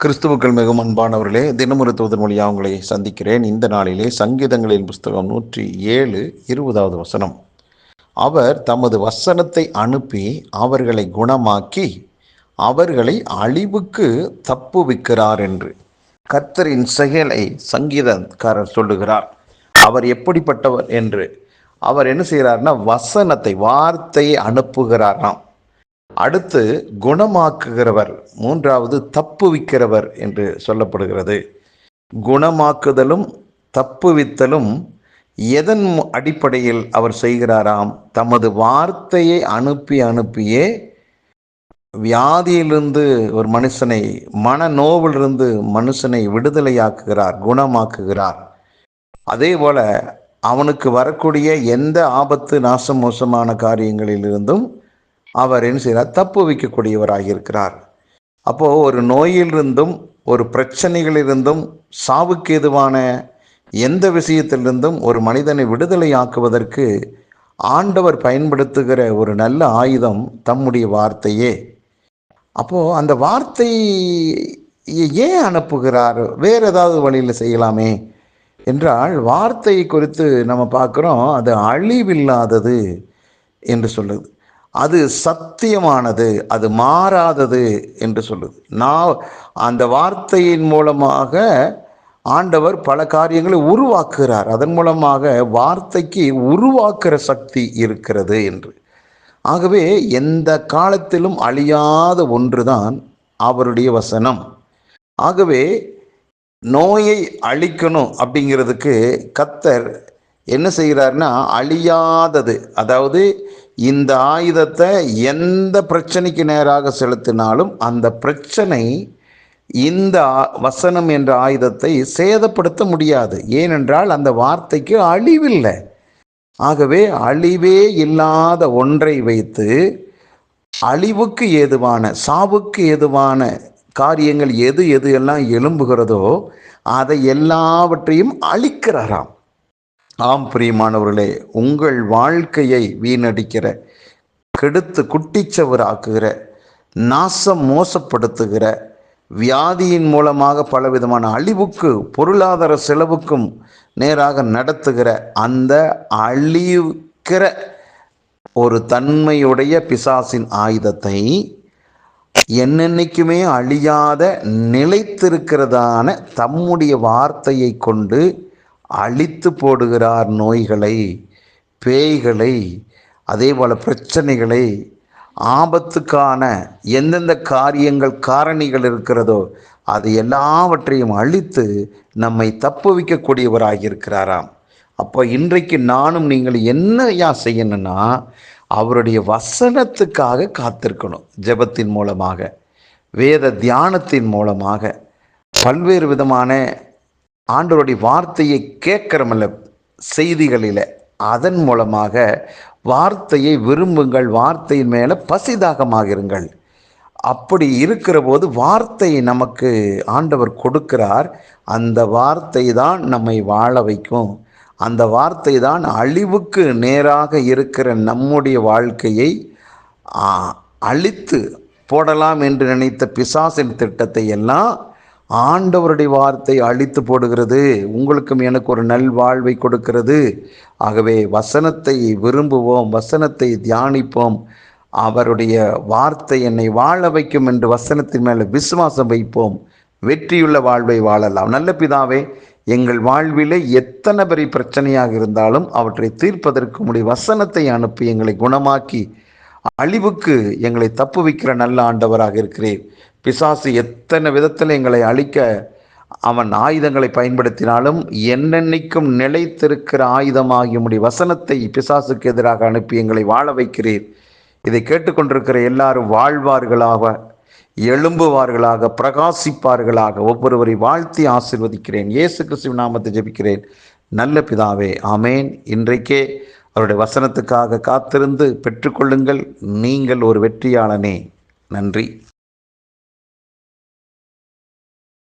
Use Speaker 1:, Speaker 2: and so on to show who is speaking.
Speaker 1: கிறிஸ்துவுக்கள் மிகவும் அன்பானவர்களே தினமுறை தூதர் மொழியாக உங்களை சந்திக்கிறேன். இந்த நாளிலே சங்கீதங்களின் புஸ்தகம் நூற்றி ஏழு இருபதாவது வசனம். அவர் தமது வசனத்தை அனுப்பி அவர்களை குணமாக்கி அவர்களை அழிவுக்கு தப்புவிக்கிறார் என்று கர்த்தரின் செயலை சங்கீதக்காரர் சொல்லுகிறார். அவர் எப்படிப்பட்டவர் என்று. அவர் என்ன செய்கிறார்னா வசனத்தை வார்த்தையை அனுப்புகிறாராம். அடுத்து குணமாக்குகிறவர் மூன்றாவது தப்புவிக்கிறவர் என்று சொல்லப்படுகிறது. குணமாக்குதலும் தப்புவித்தலும் எதன் அடிப்படையில் அவர் செய்கிறாராம்? தமது வார்த்தையை அனுப்பி அனுப்பியே வியாதியிலிருந்து ஒரு மனுஷனை மனநோவிலிருந்து மனுஷனை விடுதலையாக்குகிறார் குணமாக்குகிறார். அதே போல அவனுக்கு வரக்கூடிய எந்த ஆபத்து நாச மோசமான காரியங்களிலிருந்தும் அவர் என்ன செய்கிறார்? தப்பு வைக்கக்கூடியவராக இருக்கிறார் அப்போது ஒரு நோயிலிருந்தும் ஒரு பிரச்சனைகளிலிருந்தும் சாவுக்கு எதுவான எந்த விஷயத்திலிருந்தும் ஒரு மனிதனை விடுதலை ஆக்குவதற்கு ஆண்டவர் பயன்படுத்துகிற ஒரு நல்ல ஆயுதம் தம்முடைய வார்த்தையே. அப்போது அந்த வார்த்தை ஏன் அனுப்புகிறார்? வேறு ஏதாவது வழியில் செய்யலாமே என்றால் வார்த்தை குறித்து நம்ம பார்க்குறோம் அது அழிவில்லாதது என்று சொல்லுது. அது சத்தியமானது அது மாறாதது என்று சொல்லுது. நான் அந்த வார்த்தையின் மூலமாக ஆண்டவர் பல காரியங்களை உருவாக்குகிறார். அதன் மூலமாக வார்த்தைக்கு உருவாக்குற சக்தி இருக்கிறது என்று. ஆகவே எந்த காலத்திலும் அழியாத ஒன்றுதான் அவருடைய வசனம். ஆகவே நோயை அழிக்கணும் அப்படிங்கிறதுக்கு கத்தர் என்ன செய்கிறார்னா அழியாதது. அதாவது இந்த ஆயுதத்தை எந்த பிரச்சனைக்கு நேராக செலுத்தினாலும் அந்த பிரச்சனை இந்த வசனம் என்ற ஆயுதத்தை சேதப்படுத்த முடியாது. ஏனென்றால் அந்த வார்த்தைக்கு அழிவில்லை. ஆகவே அழிவே இல்லாத ஒன்றை வைத்து அழிவுக்கு ஏதுவான சாவுக்கு ஏதுவான காரியங்கள் எது எது எல்லாம் எழும்புகிறதோ அதை எல்லாவற்றையும் அழிக்கிறாராம். ஆம் பிரியமானவர்களே உங்கள் வாழ்க்கையை வீணடிக்கிற கெடுத்து குட்டிச்சவராக்குகிற நாசம் மோசப்படுத்துகிற வியாதியின் மூலமாக பலவிதமான அழிவுக்கு பொருளாதார செலவுக்கும் நேராக நடத்துகிற அந்த அழிக்கிற ஒரு தன்மையுடைய பிசாசின் ஆயுதத்தை என்னென்னைக்குமே அழியாத நிலைத்திருக்கிறதான தம்முடைய வார்த்தையை கொண்டு அழித்து போடுகிறார் நோய்களை பேய்களை அதே போல் பிரச்சனைகளை ஆபத்துக்கான எந்தெந்த காரியங்கள் காரணிகள் இருக்கிறதோ அது எல்லாவற்றையும் அழித்து நம்மை தப்பு வைக்கக்கூடியவராக இருக்கிறாராம் அப்போ இன்றைக்கு நானும் நீங்கள் என்ன யா செய்யணும்னா அவருடைய வசனத்துக்காக காத்திருக்கணும் ஜெபத்தின் மூலமாக வேத தியானத்தின் மூலமாக. பல்வேறு விதமான ஆண்டவருடைய வார்த்தையை கேட்குறமில்ல செய்திகளில். அதன் மூலமாக வார்த்தையை விரும்புங்கள் வார்த்தையின் மேலே பசிதாகமாகிருங்கள் அப்படி இருக்கிற போது வார்த்தையை நமக்கு ஆண்டவர் கொடுக்கிறார். அந்த வார்த்தை தான் நம்மை வாழ வைக்கும். அந்த வார்த்தை தான் அழிவுக்கு நேராக இருக்கிற நம்முடைய வாழ்க்கையை அழித்து போடலாம் என்று நினைத்த பிசாசின் திட்டத்தை எல்லாம் ஆண்டவருடைய வார்த்தை அழித்து போடுகிறது உங்களுக்கும் எனக்கு ஒரு நல் வாழ்வை கொடுக்கிறது. ஆகவே வசனத்தை விரும்புவோம் வசனத்தை தியானிப்போம். அவருடைய வார்த்தை என்னை வாழ வைக்கும் என்று வசனத்தின் மேலே விசுவாசம் வைப்போம். வெற்றியுள்ள வாழ்வை வாழலாம். நல்ல பிதாவே எங்கள் வாழ்விலே எத்தனை பெரிய பிரச்சனையாக இருந்தாலும் அவற்றை தீர்ப்பதற்கு உடைய வசனத்தை அனுப்பி எங்களை குணமாக்கி அழிவுக்கு எங்களை தப்பு வைக்கிற நல்ல ஆண்டவராக இருக்கிறேன் பிசாசு எத்தனை விதத்தில் எங்களை அழிக்க அவன் ஆயுதங்களை பயன்படுத்தினாலும் என்னென்னைக்கும் நிலைத்திருக்கிற ஆயுதமாகிய உடைய வசனத்தை பிசாசுக்கு எதிராக அனுப்பி எங்களை வாழ வைக்கிறீர். இதை கேட்டுக்கொண்டிருக்கிற எல்லாரும் வாழ்வார்களாக எழும்புவார்களாக பிரகாசிப்பார்களாக ஒவ்வொருவரை வாழ்த்தி ஆசிர்வதிக்கிறேன். இயேசு கிறிஸ்துவ நாமத்தை ஜெபிக்கிறேன். நல்ல பிதாவே ஆமேன். இன்றைக்கே அவருடைய வசனத்துக்காக காத்திருந்து பெற்றுக்கொள்ளுங்கள். நீங்கள் ஒரு வெற்றியாளனே. நன்றி.